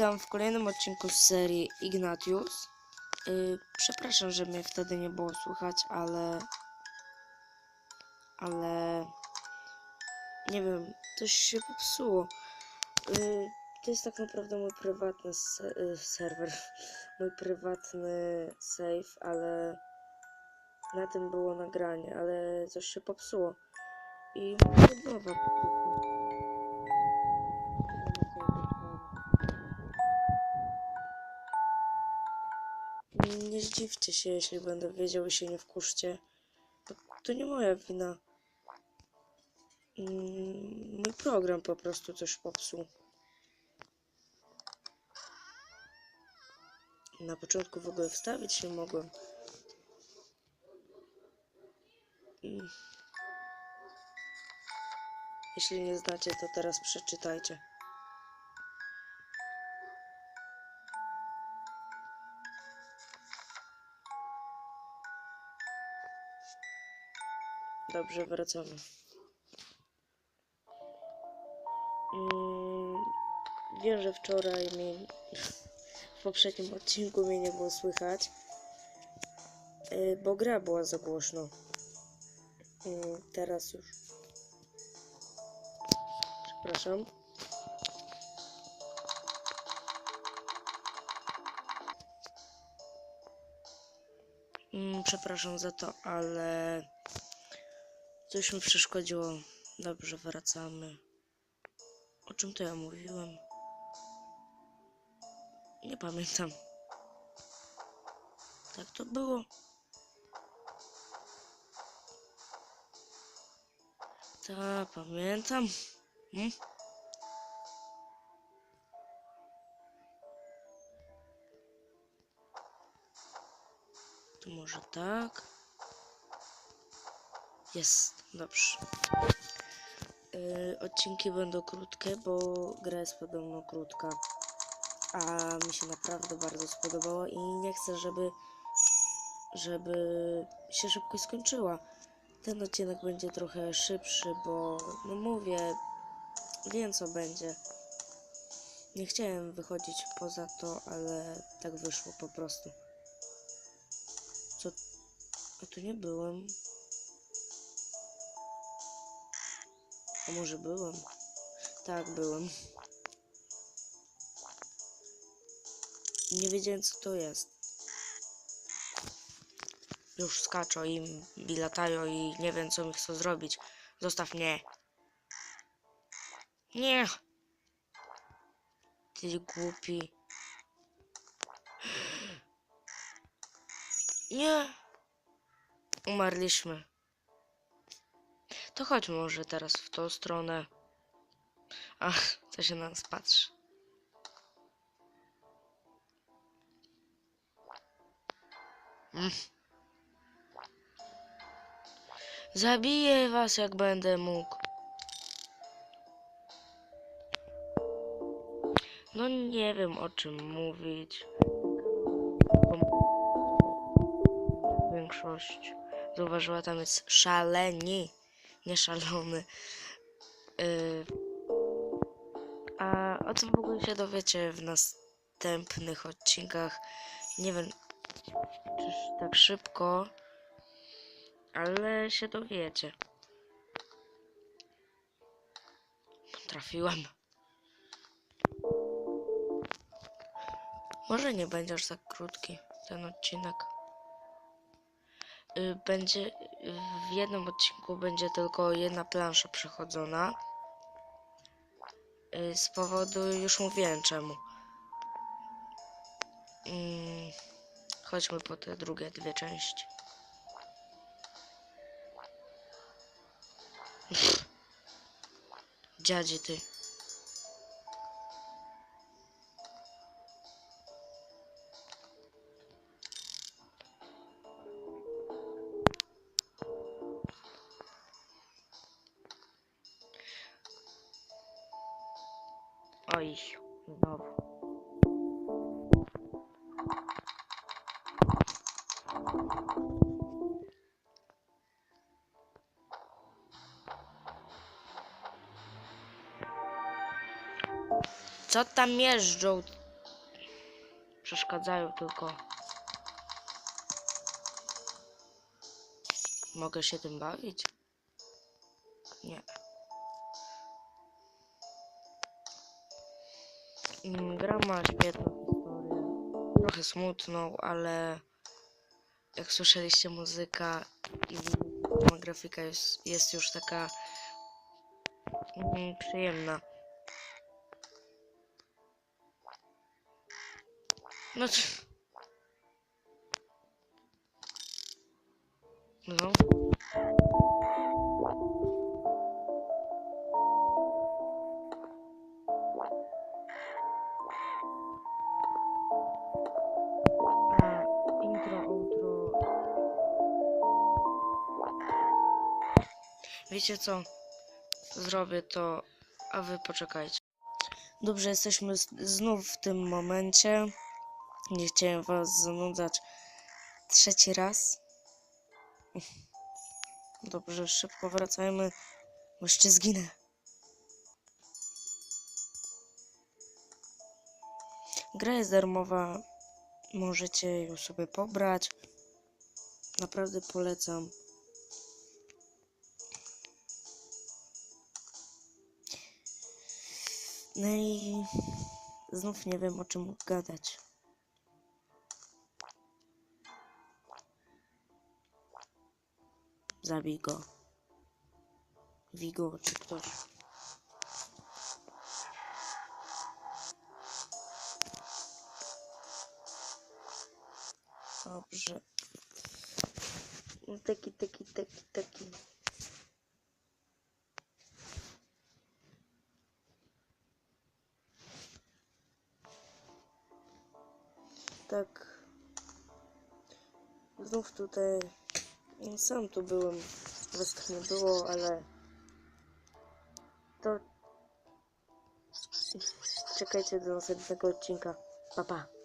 Witam w kolejnym odcinku z serii Ignatius. Yy, przepraszam, że mnie wtedy nie było słychać, ale. Ale. Nie wiem, coś się popsuło. Yy, to jest tak naprawdę mój prywatny se yy, serwer, mój prywatny save, ale. Na tym było nagranie, ale coś się popsuło. I nowa. Nie zdziwcie się, jeśli będę wiedział i się nie wkurzcie. To, to nie moja wina. Mm, Mój program po prostu coś popsuł. Na początku w ogóle wstawić nie mogłem. Mm. Jeśli nie znacie, to teraz przeczytajcie. Dobrze, wracamy. Mm, wiem, że wczoraj mi w poprzednim odcinku mnie nie było słychać, y, bo gra była za głośno. Mm, Teraz już. Przepraszam. Mm, Przepraszam za to, ale coś mi przeszkodziło. Dobrze, wracamy. O czym to ja mówiłem? Nie pamiętam. Tak to było. Ta, pamiętam. Hmm? To może tak. Jest, dobrze. Yy, odcinki będą krótkie, bo gra jest podobno krótka. A mi się naprawdę bardzo spodobała i nie chcę, żeby żeby się szybko skończyła. Ten odcinek będzie trochę szybszy, bo no mówię, wiem co będzie. Nie chciałem wychodzić poza to, ale tak wyszło po prostu. Co? A tu nie byłem. A może byłem? Tak, byłem. Nie wiedziałem co to jest. Już skaczą i, i latają i nie wiem co mi chcą zrobić. Zostaw mnie. Nie. Ty głupi. Nie. Umarliśmy. To chodź może teraz w tą stronę. Ach, co się na nas patrzy. Mm. Zabiję was jak będę mógł. No nie wiem o czym mówić. Większość zauważyła tam jest szaleni, nie szalony. Yy, a o tym w ogóle się dowiecie w następnych odcinkach. Nie wiem, czyż tak szybko, ale się dowiecie. Trafiłem. Może nie będzie aż tak krótki ten odcinek. Y, Będzie w jednym odcinku będzie tylko jedna plansza przechodzona. Y, Z powodu już mówiłem czemu. Mm, Chodźmy po te drugie dwie części. Dziadzie ty. Oj, znowu. Co tam jeżdżą przeszkadzają tylko. Mogę się tym bawić? Nie. Gra ma świetną historię. Trochę smutną, ale jak słyszeliście muzyka i grafika jest, jest już taka mm, przyjemna. No No. Wiecie co? Zrobię to, a wy poczekajcie. Dobrze, jesteśmy znów w tym momencie. Nie chciałem was zanudzać trzeci raz. Dobrze, szybko wracajmy, bo jeszcze zginę. Gra jest darmowa, możecie ją sobie pobrać. Naprawdę polecam. No i znów nie wiem o czym gadać. Zabij go. Wigo czy ktoś. Dobrze. Taki, taki, taki, taki. Tak. Znów tutaj. Sam tu byłem. Was nie było, ale. To. Czekajcie do następnego odcinka. Pa, pa.